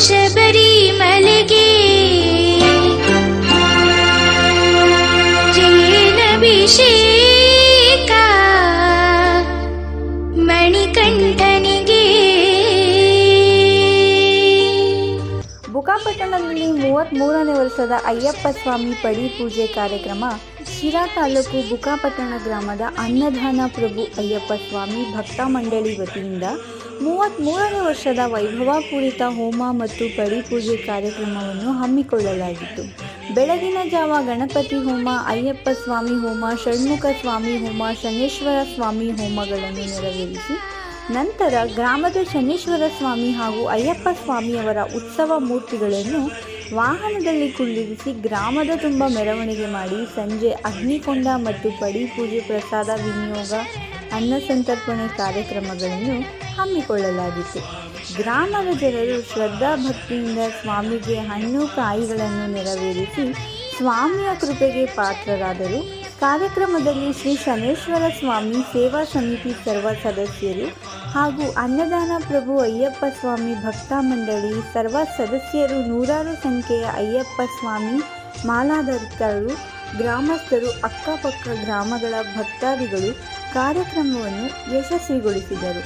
ಶಬರಿಮಲೆಗೆ ಜೇನಭಿಷೇಕ ಮಣಿಕಂಠನಿಗೆ. ಬುಕ್ಕಾಪಟ್ಟಣದಲ್ಲಿ ಮೂವತ್ತ್ಮೂರನೇ ವರ್ಷದ ಅಯ್ಯಪ್ಪ ಸ್ವಾಮಿ ಪಡಿ ಪೂಜೆ ಕಾರ್ಯಕ್ರಮ ಶಿರಾ ತಾಲೂಕು ಬುಕಾಪಟ್ಟಣ ಗ್ರಾಮದ ಅನ್ನದಾನ ಪ್ರಭು ಅಯ್ಯಪ್ಪ ಸ್ವಾಮಿ ಭಕ್ತ ಮಂಡಳಿ ವತಿಯಿಂದ ಮೂವತ್ತ್ಮೂರನೇ ವರ್ಷದ ವೈಭವಪೂರಿತ ಹೋಮ ಮತ್ತು ಪರಿಪೂಜೆ ಕಾರ್ಯಕ್ರಮವನ್ನು ಹಮ್ಮಿಕೊಳ್ಳಲಾಗಿತ್ತು. ಬೆಳಗಿನ ಜಾವ ಗಣಪತಿ ಹೋಮ, ಅಯ್ಯಪ್ಪ ಸ್ವಾಮಿ ಹೋಮ, ಷಣ್ಮುಖ ಸ್ವಾಮಿ ಹೋಮ, ಶನೇಶ್ವರ ಸ್ವಾಮಿ ಹೋಮಗಳನ್ನು ನೆರವೇರಿಸಿ, ನಂತರ ಗ್ರಾಮದ ಶನೇಶ್ವರ ಸ್ವಾಮಿ ಹಾಗೂ ಅಯ್ಯಪ್ಪ ಸ್ವಾಮಿಯವರ ಉತ್ಸವ ಮೂರ್ತಿಗಳನ್ನು ವಾಹನದಲ್ಲಿ ಕುಳ್ಳಿರಿಸಿ ಗ್ರಾಮದ ತುಂಬ ಮೆರವಣಿಗೆ ಮಾಡಿ ಸಂಜೆ ಅಗ್ನಿಕೊಂಡ ಮತ್ತು ಪಡಿ ಪೂಜೆ ಪ್ರಸಾದ ವಿನಿಯೋಗ, ಅನ್ನ ಸಂತರ್ಪಣೆ ಕಾರ್ಯಕ್ರಮಗಳನ್ನು ಹಮ್ಮಿಕೊಳ್ಳಲಾಗಿತ್ತು. ಗ್ರಾಮದ ಜನರು ಶ್ರದ್ಧಾ ಭಕ್ತಿಯಿಂದ ಸ್ವಾಮಿಗೆ ಹಣ್ಣು ಕಾಯಿಗಳನ್ನು ನೆರವೇರಿಸಿ ಸ್ವಾಮಿಯ ಕೃಪೆಗೆ ಪಾತ್ರರಾದರು. ಕಾರ್ಯಕ್ರಮದಲ್ಲಿ ಶ್ರೀ ಶನೇಶ್ವರ ಸ್ವಾಮಿ ಸೇವಾ ಸಮಿತಿ ಸರ್ವ ಸದಸ್ಯರು ಹಾಗೂ ಅನ್ನದಾನ ಪ್ರಭು ಅಯ್ಯಪ್ಪ ಸ್ವಾಮಿ ಭಕ್ತ ಮಂಡಳಿ ಸರ್ವ ಸದಸ್ಯರು ನೂರಾರು ಸಂಖ್ಯೆಯ ಅಯ್ಯಪ್ಪ ಸ್ವಾಮಿ ಮಾಲಾಧಾರಿತರು, ಗ್ರಾಮಸ್ಥರು, ಅಕ್ಕಪಕ್ಕ ಗ್ರಾಮಗಳ ಭಕ್ತಾದಿಗಳು ಕಾರ್ಯಕ್ರಮವನ್ನು ಯಶಸ್ವಿಗೊಳಿಸಿದರು.